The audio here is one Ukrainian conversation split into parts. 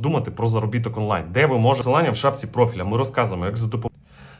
думати про заробіток онлайн, де ви можете посилання в шапці профіля. Ми розказуємо, як за допомогою.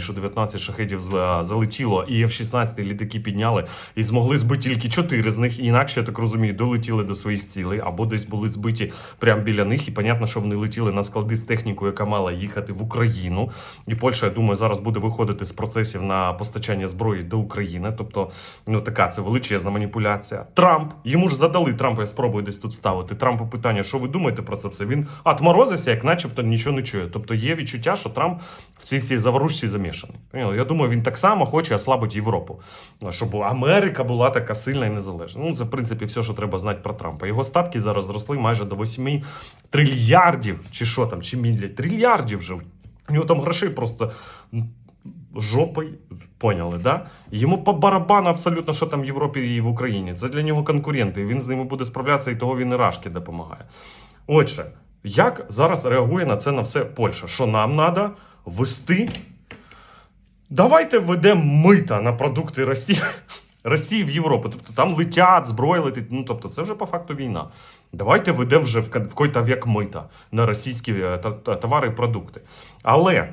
що 19 шахедів залетіло, і F-16 літаки підняли і змогли збити тільки 4 з них. І інакше я так розумію, долетіли до своїх цілей або десь були збиті прямо біля них. І понятно, що вони летіли на склади з технікою, яка мала їхати в Україну. І Польща, я думаю, зараз буде виходити з процесів на постачання зброї до України. Тобто, ну така це величезна маніпуляція. Трамп йому ж задали Трампу. Я спробую десь тут ставити. Трампу питання, що ви думаєте про це все? Він отморозився, як начебто нічого не чує. Тобто є відчуття, що Трамп в цій всій заворушці замішаний. Я думаю, він так само хоче ослабити Європу, щоб Америка була така сильна і незалежна. Ну це в принципі все, що треба знати про Трампа. Його статки зараз зросли майже до 8 трильярдів, чи що там, чи мілі трильярдів вже. У нього там грошей просто жопою, поняли, да? Йому по барабану абсолютно, що там в Європі і в Україні. Це для нього конкуренти. і Він з ними буде справлятися, і того він і Рашки допомагає. Отже, як зараз реагує на це на все Польща? Що нам треба ввести? Давайте введемо мита на продукти Росії. Росії в Європу. Тобто там летять, зброя летить. Ну тобто, це вже по факту війна. Давайте введемо вже в ка- в какой-то век мита на російські е, товари і продукти. Але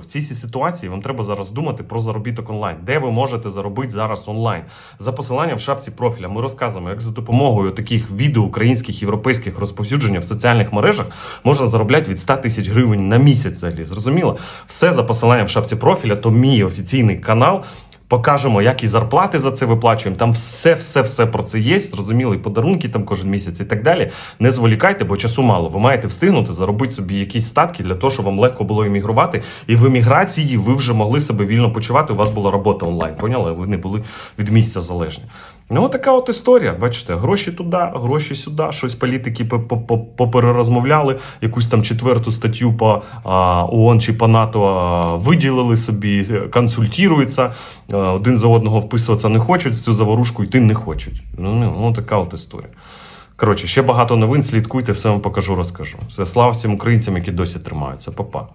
в цій ситуації вам треба зараз думати про заробіток онлайн, де ви можете заробити зараз онлайн. За посиланням в шапці профіля ми розказуємо, як за допомогою таких відео українських європейських розповсюдження в соціальних мережах можна заробляти від 100 тисяч гривень на місяць. Взагалі зрозуміло, все за посиланням в шапці профіля. То мій офіційний канал. Покажемо, як і зарплати за це виплачуємо. Там все, все, все про це є. Зрозуміло, і подарунки там кожен місяць і так далі. Не зволікайте, бо часу мало. Ви маєте встигнути заробити собі якісь статки для того, щоб вам легко було іммігрувати. І в еміграції ви вже могли себе вільно почувати. У вас була робота онлайн. Поняли? Ви не були від місця залежні. Ну, така от історія. Бачите, гроші туди, гроші сюди. Щось політики по- по- по- поперерозмовляли, якусь там четверту статтю по ООН чи по НАТО виділили собі, е, консультуються, а, один за одного вписуватися не хочуть, в цю заворушку йти не хочуть. Ну, ну, ну така от історія. Коротше, ще багато новин. Слідкуйте, все вам покажу, розкажу. Все, слава всім українцям, які досі тримаються. Па-па.